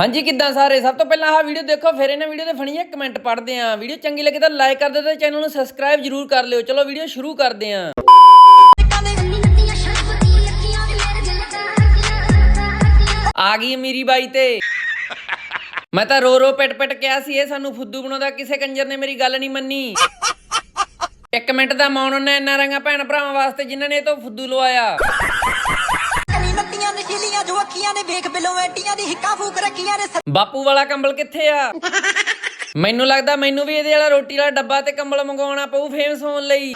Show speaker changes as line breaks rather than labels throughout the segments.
ਹਾਂਜੀ, ਕਿੱਦਾਂ ਸਾਰੇ? ਸਭ ਤੋਂ ਪਹਿਲਾਂ ਆਹ ਵੀਡੀਓ ਦੇਖੋ, ਫਿਰ ਇਹਨਾਂ ਵੀਡੀਓ ਦੇ ਫਣੀ ਜਿਹੇ ਕਮੈਂਟ ਪੜ੍ਹਦੇ ਆਂ। ਵੀਡੀਓ ਚੰਗੀ ਲੱਗੇ ਤਾਂ ਲਾਈਕ ਕਰ ਦਿਓ ਤੇ ਚੈਨਲ ਨੂੰ ਸਬਸਕ੍ਰਾਈਬ ਜਰੂਰ ਕਰ ਲਿਓ। ਚਲੋ ਵੀਡੀਓ ਸ਼ੁਰੂ ਕਰਦੇ ਆਂ। ਆ ਗਈ ਮੇਰੀ ਬਾਈ ਤੇ। ਮੈਂ ਤਾਂ ਰੋ ਰੋ ਪਿਟ ਪਿਟ ਕਿਹਾ ਸੀ, ਇਹ ਸਾਨੂੰ ਫੁੱਦੂ ਬਣਾਉਂਦਾ, ਕਿਸੇ ਕੰਜਰ ਨੇ ਮੇਰੀ ਗੱਲ ਨਹੀਂ ਮੰਨੀ। ਇੱਕ ਮਿੰਟ ਦਾ ਮੌਨ ਉਹਨਾਂ ਇੰਨਾ ਰੰਗਾ ਭੈਣ ਭਰਾਵਾਂ ਵਾਸਤੇ, ਜਿਨ੍ਹਾਂ ਨੇ ਇਹ ਤੋਂ ਫੁੱਦੂ ਲਵਾਇਆ।
ਨਸ਼ੀਲੀਆਂ ਜੋ ਅੱਖੀਆਂ ਨੇ ਵੇਖ ਬਿਲੋਂ ਐਟੀਆਂ ਦੀ ਹਿੱਕਾਂ ਫੂਕ ਰੱਖੀਆਂ ਨੇ
ਬਾਪੂ ਵਾਲਾ ਕੰਬਲ ਕਿੱਥੇ ਆ? ਮੈਨੂੰ ਲੱਗਦਾ ਮੈਨੂੰ ਵੀ ਇਹਦੇ ਵਾਲਾ ਰੋਟੀ ਵਾਲਾ ਡੱਬਾ ਤੇ ਕੰਬਲ ਮੰਗਵਾਉਣਾ ਪਊ ਫੇਮਸ ਹੋਣ ਲਈ।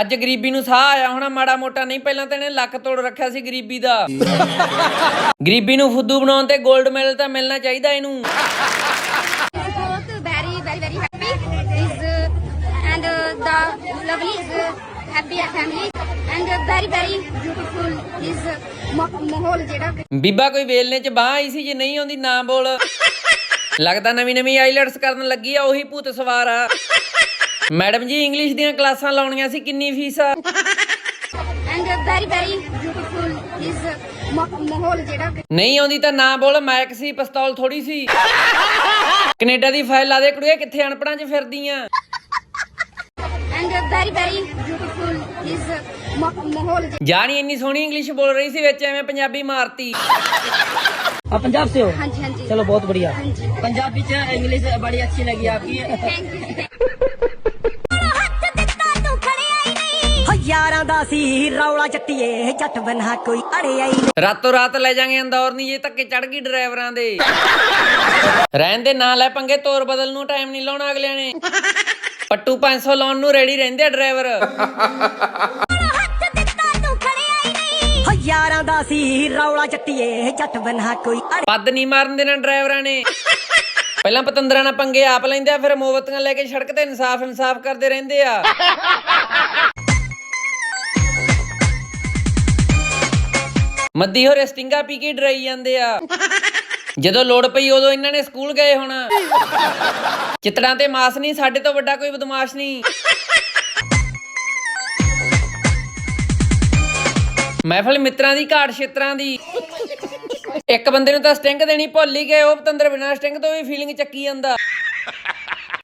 ਅੱਜ ਗਰੀਬੀ ਨੂੰ ਸਾਹ ਆਇਆ ਹੋਣਾ ਮਾੜਾ ਮੋਟਾ ਨਹੀਂ ਪਹਿਲਾਂ ਤਾਂ ਇਹਨੇ ਲੱਕ ਤੋੜ ਰੱਖਿਆ ਸੀ ਗਰੀਬੀ ਦਾ। ਗਰੀਬੀ ਨੂੰ ਫੁੱਦੂ ਬਣਾਉਣ ਤੇ 골ਡ ਮੈਡਲ ਤਾਂ ਮਿਲਣਾ ਚਾਹੀਦਾ ਇਹਨੂੰ।
ਮਾਹੌਲ ਜਿਹੜਾ
ਬੀਬਾ ਕੋਈ ਵੇਲਨੇ ਚ ਬਾਹ ਆਈ ਸੀ ਜੇ ਨਹੀਂ ਆਉਂਦੀ ਨਾ ਬੋਲ। ਲੱਗਦਾ ਨਵੀਂ ਨਵੀਂ ਆਈਲੈਟਸ ਕਰਨ ਲੱਗੀ ਆ ਉਹੀ ਭੂਤ ਸਵਾਰ ਆ। ਮੈਡਮ ਜੀ ਇੰਗਲਿਸ਼ ਦੀਆਂ ਕਲਾਸਾਂ ਲਾਉਣੀਆਂ ਸੀ ਕਿੰਨੀ ਫੀਸ ਆ?
ਮਾਹੌਲ ਜਿਹੜਾ
ਨਹੀਂ ਆਉਂਦੀ ਤਾਂ ਨਾ ਬੋਲ ਮੈਕ ਸੀ ਪਿਸਤੌਲ ਥੋੜੀ ਸੀ। ਕੈਨੇਡਾ ਦੀ ਫਾਈਲ ਲਾ ਦੇ ਕੁੜੀਏ ਕਿੱਥੇ ਅਨਪੜਾਂ 'ਚ ਫਿਰਦੀਆਂ?
and uh, very very beautiful is uh, ਮ- ਮਾਹੌਲ
ਜਾਣੀ ਇੰਨੀ ਸੋਹਣੀ ਇੰਗਲਿਸ਼ ਬੋਲ ਰਹੀ ਸੀ ਵਿੱਚ ਐਵੇਂ ਪੰਜਾਬੀ ਮਾਰਤੀ
आप पंजाब से हो
ਹਾਂਜੀ ਹਾਂਜੀ
चलो बहुत बढ़िया
ਹਾਂਜੀ
पंजाबी च इंग्लिश बड़ी अच्छी लगी आपकी
ਥੈਂਕ ਯੂ
ਹੋ ਯਾਰਾਂ ਦਾ ਸੀ ਰੌਲਾ ਜੱਟੀਏ ਜੱਟ ਬਨਾ ਕੋਈ ਅੜਿਆ ਹੀ
ਰਾਤੋਂ ਰਾਤ ਲੈ ਜਾਾਂਗੇ ਅੰਦੌਰ ਨਹੀਂ ਜੇ ਧੱਕੇ ਚੜ ਗਈ ਡਰਾਈਵਰਾਂ ਦੇ ਰਹਿਣ ਦੇ ਨਾ ਲੈ ਪੰਗੇ ਤੋਰ ਬਦਲ ਨੂੰ ਟਾਈਮ ਨਹੀਂ ਲਾਉਣਾ ਅਗਲਿਆਂ ਨੇ ਪੱਟੂ 500 ਲਾਉਣ ਨੂੰ ਰੈਡੀ ਰਹਿੰਦੇ ਆ ਡਰਾਈਵਰ
ਹੋ ਯਾਰਾਂ ਦਾ ਸੀ ਰੌਲਾ ਜੱਟੀਏ ਜੱਟ ਬਨਾ ਕੋਈ ਅੜ
ਪੱਦ ਨਹੀਂ ਮਾਰਨ ਦੇਣਾ ਡਰਾਈਵਰਾਂ ਨੇ। ਪਹਿਲਾਂ ਪਤੰਦਰਾਂ ਨਾਲ ਪੰਗੇ ਆਪ ਲੈਂਦੇ ਆ ਫਿਰ ਮੋਮਬੱਤੀਆਂ ਲੈ ਕੇ ਸੜਕ ਤੇ ਇਨਸਾਫ ਇਨਸਾਫ ਕਰਦੇ ਰਹਿੰਦੇ ਆ। ਮੱਦੀ ਹੋ ਸਟਿੰਗਾ ਪੀ ਕੇ ਡਰਾਈ ਜਾਂਦੇ ਆ। ਜਦੋਂ ਲੋੜ ਪਈ ਉਦੋਂ ਇਹਨਾਂ ਨੇ ਸਕੂਲ ਗਏ ਹੁਣ। ਚਿੱਤੜਾਂ ਤੇ ਮਾਸ ਨਹੀਂ, ਸਾਡੇ ਤੋਂ ਵੱਡਾ ਕੋਈ ਬਦਮਾਸ਼ ਨਹੀਂ। ਮਹਿਫਲ ਮਿੱਤਰਾਂ ਦੀ, ਘਾਟ ਛੇਤਰਾਂ ਦੀ। ਇੱਕ ਬੰਦੇ ਨੂੰ ਤਾਂ ਸਟਿੰਗ ਦੇਣੀ ਭੁੱਲ ਹੀ ਗਏ, ਉਹ ਪਤੰਦਰ ਬਿਨਾਂ ਸਟਿੰਗ ਤੋਂ ਵੀ ਫੀਲਿੰਗ ਚੱਕੀ ਜਾਂਦਾ।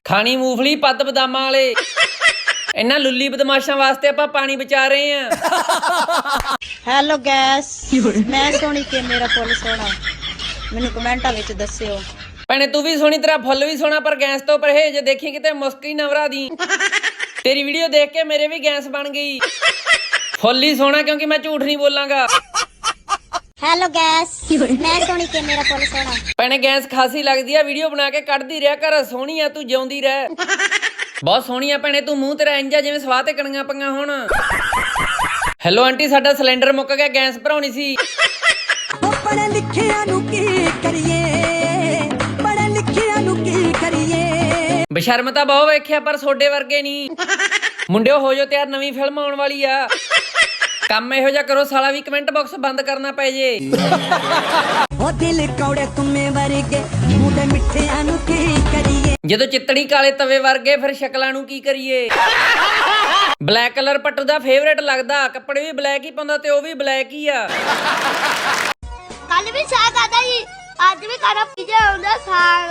ਖਾਣੀ ਮੂਫਲੀ ਪੱਤ ਬਦਾਮਾਂ ਵਾਲੇ। ਇਹਨਾਂ ਲੁੱਲੀ ਬਦਮਾਸ਼ਾਂ ਵਾਸਤੇ ਆਪਾਂ ਪਾਣੀ ਬਚਾ ਰਹੇ ਆਂ
ਹੈਲੋ ਗੈਸ ਮੈਂ ਸੋਹਣੀ ਕਿ ਮੇਰਾ ਫੁੱਲ ਸੋਹਣਾ। ਮੈਨੂੰ ਕਮੈਂਟਾਂ ਵਿੱਚ ਦੱਸਿਓ।
ਭੈਣੇ ਤੂੰ ਵੀ ਸੋਹਣੀ ਤਰ੍ਹਾਂ ਫੁੱਲ ਵੀ ਸੋਹਣਾ ਪਰ ਗੈਸ ਤੋਂ ਪਰਹੇਜ ਦੇਖੀ ਕਿਤੇ ਮੁਸਕੀ ਨਵਰਾ ਦੀ। ਤੇਰੀ ਵੀਡੀਓ ਦੇਖ ਕੇ ਮੇਰੇ ਵੀ ਗੈਸ ਬਣ ਗਈ। ਫੁੱਲ ਹੀ ਸੋਹਣਾ ਕਿਉਂਕਿ ਮੈਂ ਝੂਠ ਨਹੀਂ ਬੋਲਾਂਗਾ।
ਹੈਲੋ ਗੈਸ ਮੈਂ ਸੋਹਣੀ ਕਿ ਮੇਰਾ ਫੁੱਲ ਸੋਹਣਾ।
ਭੈਣੇ ਗੈਸ ਖਾਸੀ ਲੱਗਦੀ ਆ ਵੀਡੀਓ ਬਣਾ ਕੇ ਕੱਢਦੀ ਰਿਹਾ ਕਰ ਸੋਹਣੀ ਆ ਤੂੰ ਜਿਉਂਦੀ ਰਹਿ। ਬਹੁਤ ਸੋਹਣੀ ਆ ਭੈਣੇ ਤੂੰ ਮੂੰਹ ਤੇਰਾ ਇੰਜਾ ਜਿਵੇਂ ਸਵਾਹ ਤੇ ਕਣੀਆਂ ਪਈਆਂ ਹੁਣ। ਹੈਲੋ ਆਂਟੀ ਸਾਡਾ ਸਿਲੰਡਰ ਮੁੱਕ ਗਿਆ ਗੈਸ ਭਰਾਉਣੀ ਸੀ।
ਪੜ੍ਹੇ ਲਿਖਿਆਂ ਨੂੰ ਕੀ ਕਰੀਏ? ਪੜ੍ਹੇ ਲਿਖਿਆਂ ਨੂੰ ਕੀ ਕਰੀਏ?
ਬਸ਼ਰਮ ਤਾਂ ਬਹੁਤ ਵੇਖਿਆ ਪਰ ਸੋਡੇ ਵਰਗੇ ਨਹੀਂ। ਮੁੰਡਿਓ ਹੋ ਜਾਓ ਤਿਆਰ ਨਵੀਂ ਫਿਲਮ ਆਉਣ ਵਾਲੀ ਆ। ਕੰਮ ਇਹੋ ਜਿਹਾ ਕਰੋ ਸਾਲਾ ਵੀ ਕਮੈਂਟ ਬਾਕਸ ਬੰਦ ਕਰਨਾ ਪੈ ਜੇ।
ਹੋ ਦਿਲ ਕੌੜੇ ਤੁਮੇ ਵਰਗੇ ਮੁੰਡੇ ਮਿੱਠਿਆਂ ਨੂੰ ਕੀ ਕਰੀਏ?
ਜਦੋਂ ਚਿੱਤੜੀ ਕਾਲੇ ਤਵੇ ਵਰਗੇ ਫਿਰ ਸ਼ਕਲਾਂ ਨੂੰ ਕੀ ਕਰੀਏ? ਬਲੈਕ ਕਲਰ ਪੱਟੂ ਦਾ ਫੇਵਰੇਟ ਲੱਗਦਾ ਕੱਪੜੇ ਵੀ ਬਲੈਕ ਹੀ ਪਾਉਂਦਾ ਤੇ ਉਹ ਵੀ ਬਲੈਕ ਹੀ ਆ।
ਕੱਲ ਵੀ ਸਾਗ ਆਦਾ ਜੀ ਅੱਜ ਵੀ ਖਾਣਾ ਪੀਜਾ ਹੁੰਦਾ ਸਾਗ।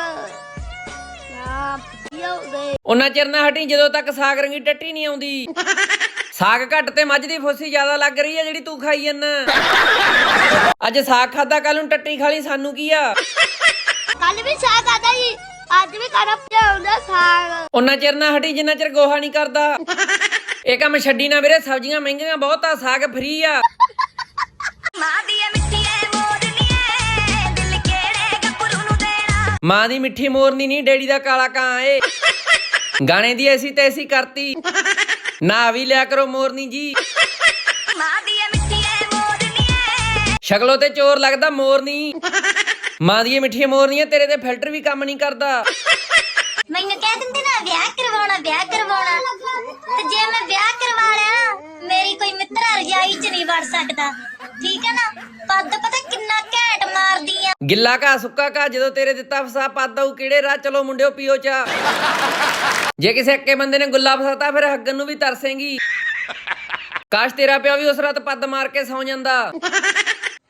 ਨਾ ਪੀਜਾ ਹੁੰਦੇ
ਉਹਨਾਂ ਚਿਰ ਨਾ ਹਟੀ ਜਦੋਂ ਤੱਕ ਸਾਗ ਰੰਗੀ ਟੱਟੀ ਨਹੀਂ ਆਉਂਦੀ। ਸਾਗ ਘੱਟ ਤੇ ਮੱਝ ਦੀ ਫੁੱਸੀ ਜ਼ਿਆਦਾ ਲੱਗ ਰਹੀ ਆ ਜਿਹੜੀ ਤੂੰ ਖਾਈ ਜੰਨਾ ਅੱਜ ਸਾਗ ਖਾਦਾ ਕੱਲ ਨੂੰ ਟੱਟੀ ਖਾ ਲਈ ਸਾਨੂੰ ਕੀ ਆ?
ਕੱਲ ਵੀ ਸਾਗ ਆਦਾ ਜੀ ਅੱਜ ਵੀ ਖਾਣਾ ਪੀਜਾ ਹੁੰਦਾ ਸਾਗ।
ਉਹਨਾਂ ਚਿਰ ਨਾ ਹਟੀ ਜਿੰਨਾ ਚਿਰ ਗੋਹਾ ਨਹੀਂ ਕਰਦਾ। ਇਹ ਕੰਮ ਛੱਡੀ ਨਾ ਵੀਰੇ ਸਬਜ਼ੀਆਂ ਮਹਿੰਗੀਆਂ ਬਹੁਤ ਆ ਸਾਗ ਫ੍ਰੀ ਆ।
ਮਾਂ
ਮਾਂ ਦੀ ਮਿੱਠੀ ਮੋਰਨੀ ਨਹੀਂ ਡੈਡੀ ਦਾ ਕਾਲਾ ਕਾਂ ਏ। ਗਾਣੇ ਦੀ ਐਸੀ ਤੈਸੀ ਕਰਤੀ। ਨਾ ਵੀ ਲਿਆ ਕਰੋ ਮੋਰਨੀ ਜੀ।
ਮਾਂ ਦੀ ਮਿੱਠੀਏ ਮੋਰਨੀਏ
ਸ਼ਕਲੋਂ ਤੇ ਚੋਰ ਲੱਗਦਾ ਮੋਰਨੀ। ਮਾਂ ਦੀ ਇਹ ਮਿੱਠੀਆਂ ਮੋਰਨੀਆਂ ਤੇਰੇ ਤੇ ਫਿਲਟਰ ਵੀ ਕੰਮ ਨਹੀਂ ਕਰਦਾ। ਗਿੱਲਾ ਘਾ ਸੁੱਕਾ ਘਾ ਜਦੋਂ ਤੇਰੇ ਦਿੱਤਾ ਫਸਾ ਪਾਦਾਉ ਕਿਹੜੇ ਰਾਹ ਚਲੋ ਮੁੰਡਿਓ ਪੀਓ ਚਾ ਜੇ ਕਿਸੇ ਅੱਕੇ ਬੰਦੇ ਨੇ ਗੁੱਲਾ ਫਸਾਤਾ ਫਿਰ ਹੱਗਣ ਨੂੰ ਵੀ ਤਰਸੇਂਗੀ। ਕਾਸ਼ ਤੇਰਾ ਪਿਓ ਵੀ ਉਸ ਰਾਤ ਪੱਦ ਮਾਰ ਕੇ ਸੌ ਜਾਂਦਾ।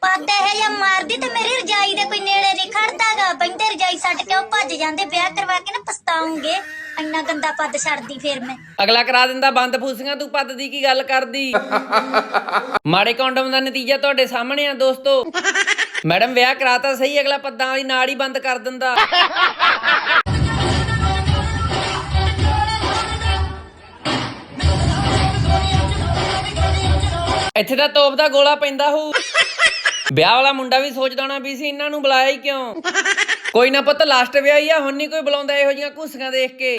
ਪੱਦ ਇਹ ਜਾਂ ਮਾਰਦੀ ਤੇ ਮੇਰੀ ਰਜਾਈ ਦੇ ਕੋਈ ਨੇੜੇ ਨਹੀਂ ਖੜਦਾਗਾ ਬੰਦੇ ਰਜਾਈ ਛੱਡ ਕੇ ਉਹ ਭੱਜ ਜਾਂਦੇ ਵਿਆਹ ਕਰਵਾ ਕੇ ਨਾ ਪਛਤਾਉਂਗੇ। ਇੰਨਾ ਗੰਦਾ ਪੱਦ ਛੱਡਦੀ ਫਿਰ ਮੈਂ।
ਅਗਲਾ ਕਰਾ ਦਿੰਦਾ ਬੰਦ ਫੂਸੀਆਂ ਤੂੰ ਪੱਦ ਦੀ ਕੀ ਗੱਲ ਕਰਦੀ? ਮਾੜੇ ਕੌਂਡਮ ਦਾ ਨਤੀਜਾ ਤੁਹਾਡੇ ਸਾਹਮਣੇ ਆ ਦੋਸਤੋ। ਮੈਡਮ, ਵਿਆਹ ਕਰਾਤਾ ਸਹੀ, ਅਗਲਾ ਪੱਦਾਂ ਵਾਲੀ ਨਾੜ ਹੀ ਬੰਦ ਕਰ ਦਿੰਦਾ। ਇੱਥੇ ਤਾਂ ਤੋਪ ਦਾ ਗੋਲਾ ਪੈਂਦਾ ਹੋਊ ਵਿਆਹ ਵਾਲਾ ਮੁੰਡਾ ਵੀ ਸੋਚਦਾ ਹੋਣਾ ਵੀ ਸੀ ਇਹਨਾਂ ਨੂੰ ਬੁਲਾਇਆ ਹੀ ਕਿਉਂ? ਕੋਈ ਨਾ ਪੁੱਤ ਲਾਸਟ ਵਿਆਹ ਹੀ ਆ, ਹੁਣ ਨਹੀਂ ਕੋਈ ਬੁਲਾਉਂਦਾ ਇਹੋ ਜੀਆਂ ਘੁੱਸੀਆਂ ਦੇਖ ਕੇ।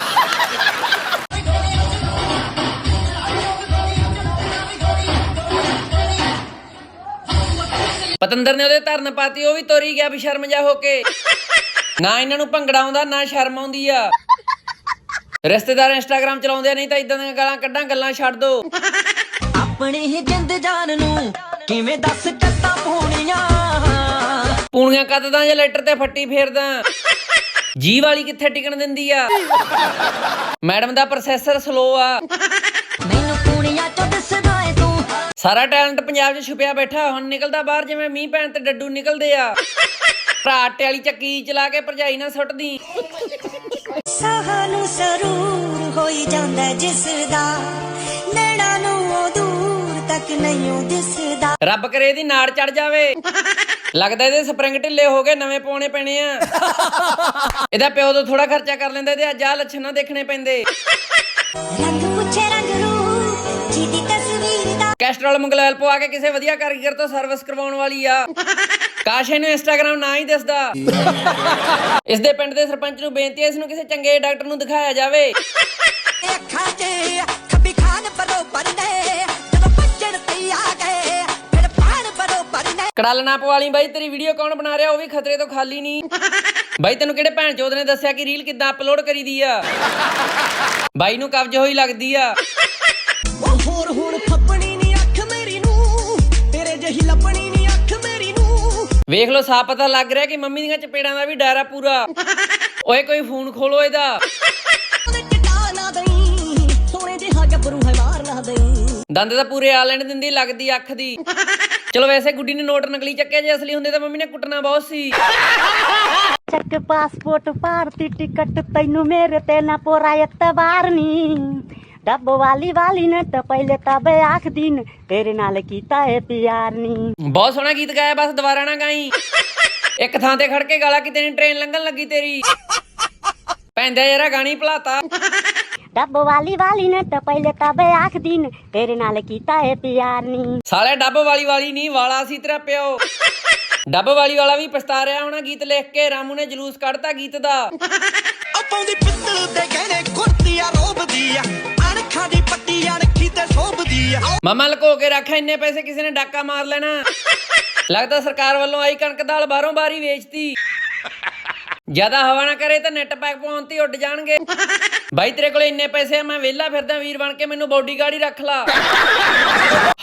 ਪਤੰਦਰ ਨੇ ਉਹਦੇ ਧਰਨ ਪਾਤੀ ਉਹ ਵੀ ਤੋਰੀ ਗਿਆ ਵੀ ਸ਼ਰਮ ਜਾ ਹੋ ਕੇ। ਨਾ ਇਹਨਾਂ ਨੂੰ ਭੰਗੜਾ ਆਉਂਦਾ ਨਾ ਸ਼ਰਮ ਆਉਂਦੀ ਆ। ਰਿਸ਼ਤੇਦਾਰ ਇੰਸਟਾਗ੍ਰਾਮ ਚਲਾਉਂਦੇ ਨਹੀਂ ਤਾਂ ਇਦਾਂ ਦੀਆਂ ਗਾਲਾਂ ਕੱਢਾਂ ਗੱਲਾਂ ਛੱਡ ਦੋ।
ਆਪਣੇ ਹੀ ਜਿੰਦ ਜਾਨ ਨੂੰ ਕਿਵੇਂ ਦੱਸ ਕੱਤਾ ਪੋਣੀਆਂ?
ਪੂਣੀਆਂ ਕੱਤਦਾ ਜਾਂ ਲੈਟਰ ਤੇ ਫੱਟੀ ਫੇਰਦਾ। ਜੀ ਵਾਲੀ ਕਿੱਥੇ ਟਿਕਣ ਦਿੰਦੀ ਆ? ਮੈਡਮ ਦਾ ਪ੍ਰੋਸੈਸਰ ਸਲੋ ਆ।
ਮੈਨੂੰ ਪੂਣੀਆਂ ਚੋਂ ਦਿਸਦਾ ਏ ਤੂੰ
ਸਾਰਾ ਟੈਲੈਂਟ ਪੰਜਾਬ 'ਚ ਛੁਪਿਆ ਬੈਠਾ ਹੁਣ ਨਿਕਲਦਾ ਬਾਹਰ ਜਿਵੇਂ ਮੀਂਹ ਪੈਣ ਤੇ ਡੱਡੂ ਨਿਕਲਦੇ ਆ। ਭਰਾ ਆਟੇ ਵਾਲੀ ਚੱਕੀ ਚਲਾ ਕੇ ਭਰਜਾਈ ਨਾ ਸੁੱਟਦੀ।
ਸਾਹਾਂ ਨੂੰ ਸਰੂਰ ਹੋਈ ਜਾਂਦਾ ਜਿਸ ਦਾ ਨੈਣਾ ਨੂੰ ਉਹ ਦੂਰ ਤੱਕ ਨਹੀਂ ਉਹ ਦਿਸਦਾ।
ਰੱਬ ਕਰੇ ਇਹਦੀ ਨਾੜ ਚੜ ਜਾਵੇ। ਲੱਗਦਾ ਇਹਦੇ ਸਪਰਿੰਗ ਢਿੱਲੇ ਹੋ ਗਏ ਨਵੇਂ ਪਾਉਣੇ ਪੈਣੇ ਆ। ਇਹਦਾ ਪਿਓ ਤੋਂ ਥੋੜਾ ਖਰਚਾ ਕਰ ਲੈਂਦਾ ਤੇ ਅੱਜ ਆਹ ਲੱਛਣ ਨਾ ਦੇਖਣੇ ਪੈਂਦੇ।
ਰੰਗ ਪੁੱਛੇ
ਕੈਸਟਰੋਲ ਮੰਗਲੈਲ ਪਵਾ ਕੇ ਕਿਸੇ ਵਧੀਆ ਕਾਰੀਗਰ ਤੋਂ ਸਰਵਿਸ ਕਰਵਾਉਣ ਵਾਲੀ ਆ। ਕਾਸ਼ ਇਹਨੂੰ ਇੰਸਟਾਗ੍ਰam ਨਾ ਹੀ ਦਿਸਦਾ। ਇਸ ਦੇ ਪਿੰਡ ਦੇ ਸਰਪੰਚ ਨੂੰ ਬੇਨਤੀ ਹੈ ਇਸ ਨੂੰ ਕਿਸੇ ਚੰਗੇ ਡਾਕਟਰ ਨੂੰ ਦਿਖਾਇਆ ਜਾਵੇ।
ਅੱਖਾਂ 'ਚ ਖੱਬੀ ਖਾਨ ਬਰੋਬਰ ਨੇ ਜਦੋਂ ਭੱਜਣ ਤੇ ਆ ਗਏ ਫਿਰ ਪਾਣ ਬਰੋਬਰ ਨੇ।
ਕੜਲ ਨਾ ਪਵਾ ਲਈ ਬਾਈ ਤੇਰੀ ਵੀਡੀਓ ਕੌਣ ਬਣਾ ਰਿਹਾ? ਉਹ ਵੀ ਖਤਰੇ ਤੋਂ ਖਾਲੀ ਨਹੀਂ। ਬਾਈ ਤੈਨੂੰ ਕਿਹੜੇ ਭੈਣ ਚੋਦ ਨੇ ਦੱਸਿਆ ਕਿ ਰੀਲ ਕਿੱਦਾਂ ਅਪਲੋਡ ਕਰੀਦੀ ਆ? ਬਾਈ ਨੂੰ ਕਬਜ਼ ਹੋਈ ਲੱਗਦੀ ਆ।
ਤੇਰੇ ਜਹੀ ਲੱਪਣੀ ਨਹੀਂ ਅੱਖ ਮੇਰੀ ਨੂੰ।
ਵੇਖ ਲਓ ਸਾਫ਼ ਪਤਾ ਲੱਗ ਰਿਹਾ ਕਿ ਮੰਮੀ ਦੀਆਂ ਚਪੇੜਾਂ ਦਾ ਵੀ ਡਰ ਆ ਪੂਰਾ। ਓਏ ਕੋਈ ਫੋਨ ਖੋਲੋ ਇਹਦਾ।
ਉਹਦੇ ਟਟਾ ਨਾ ਦਈ ਸੋਹਣੇ ਜਿਹਾ ਗੱਭਰੂ ਹੈ ਮਾਰ ਨਾ ਦਈ।
ਦੰਦ ਤਾਂ ਪੂਰੇ ਆ ਲੈਣ ਦਿੰਦੀ ਲੱਗਦੀ ਅੱਖ ਦੀ। ਚਲੋ ਵੈਸੇ ਗੁੱਡੀ ਨੇ ਨੋਟ ਨਕਲੀ ਚੱਕਿਆ ਜੇ ਅਸਲੀ ਹੁੰਦੇ ਤਾਂ ਮੰਮੀ ਨੇ ਕੁੱਟਣਾ ਬਹੁਤ ਸੀ।
ਚੱਕ ਪਾਸਪੋਰਟ ਭਾਰਤੀ ਟਿਕਟ ਤੈਨੂੰ ਮੇਰੇ ਤੇ ਨਾ ਪੋਰਾ ਇਤਬਾਰ ਡੱਬ ਵਾਲੀ ਵਾਲੀ ਨੇ ਤਾਂ ਪਹਿਲੇ ਤਾਂ ਬੇ ਆਖ ਦਿਨ ਤੇਰੇ ਨਾਲ ਕੀਤਾ ਏ ਪਿਆਰ ਨੀ।
ਬਹੁਤ ਸੋਹਣਾ ਗੀਤ ਗਾਇਆ ਬਸ ਦੁਬਾਰਾ ਨਾ ਗਾਈ। ਇੱਕ ਥਾਂ ਤੇ ਖੜ ਕੇ ਗਾਲਾ ਕਿਤੇ ਨਹੀਂ ਟ੍ਰੇਨ ਲੰਘਣ ਲੱਗੀ ਤੇਰੀ। ਪੈਂਦਾ ਯਾਰਾ ਗਾਣੀ ਭਲਾਤਾ।
ਡੱਬ ਵਾਲੀ ਵਾਲੀ ਨੇ ਤਾਂ ਪਹਿਲੇ ਤਾਂ ਬੇ ਆਖ ਦਿਨ ਤੇਰੇ ਨਾਲ ਕੀਤਾ ਏ ਪਿਆਰ ਨੀ।
ਸਾਲੇ ਡੱਬ ਵਾਲੀ ਵਾਲੀ ਨਹੀਂ ਵਾਲਾ ਸੀ ਤੇਰਾ ਪਿਓ। ਡੱਬ ਵਾਲੀ ਵਾਲਾ ਵੀ ਪਛਤਾ ਰਿਹਾ ਹੋਣਾ ਗੀਤ ਲਿਖ ਕੇ ਰਾਮੂ ਨੇ ਜਲੂਸ ਕੱਢਤਾ ਗੀਤ ਦਾ।
ਆਪਾਂ ਦੀ ਪਿੱਤਲ ਦੇ ਗਹਿਣੇ
ਮਮਾ ਲਕੋ ਕੇ ਰੱਖਿਆ, ਇੰਨੇ ਪੈਸੇ ਕਿਸੇ ਨੇ ਡਾਕਾ ਮਾਰ ਲੈਣਾ। ਲੱਗਦਾ ਸਰਕਾਰ ਵੱਲੋਂ ਆਈ ਕਣਕ ਦਾਲ ਬਾਹਰੋਂ ਬਾਰੀ ਵੇਚਤੀ। ਜ਼ਿਆਦਾ ਹਵਾ ਨਾ ਕਰੇ ਤਾਂ ਨੈਟ ਪੈਕ ਪਾਉਣ ਤੇ ਉੱਡ ਜਾਣਗੇ। ਬਾਈ, ਤੇਰੇ ਕੋਲ ਇੰਨੇ ਪੈਸੇ ਆ, ਮੈਂ ਵਿਹਲਾ ਫਿਰਦਾ ਵੀਰ ਬਣ ਕੇ, ਮੈਨੂੰ ਬੋਡੀਗਾਰਡ ਹੀ ਰੱਖ ਲਾ।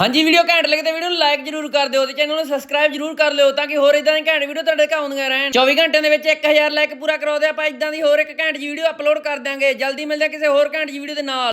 ਹਾਂਜੀ, ਵੀਡੀਓ ਘੈਂਟ ਲੱਗੇ ਤਾਂ ਵੀਡੀਓ ਨੂੰ ਲਾਈਕ ਜਰੂਰ ਕਰ ਦਿਓ ਤੇ ਚੈਨਲ ਨੂੰ ਸਬਸਕ੍ਰਾਈਬ ਜਰੂਰ ਕਰ ਲਿਓ ਤਾਂ ਕਿ ਹੋਰ ਇਦਾਂ ਦੀ ਘੈਂਟ ਵੀਡੀਓ ਤੁਹਾਡੇ ਤੱਕ ਆਉਂਦੀਆਂ ਰਹਿਣ। 24 ਘੰਟਿਆਂ ਦੇ ਵਿੱਚ 1000 ਲਾਈਕ ਪੂਰਾ ਕਰਵਾ ਦਿਓ ਆਪਾਂ ਇਦਾਂ ਦੀ ਹੋਰ ਇੱਕ ਘੈਂਟ ਵੀਡੀਓ ਅਪਲੋਡ ਕਰ ਦਿਆਂਗੇ। ਜਲਦੀ ਮਿਲਦੇ ਹਾਂ ਕਿਸੇ ਹੋਰ ਘੈਂਟ ਵੀਡੀਓ ਦੇ ਨਾਲ।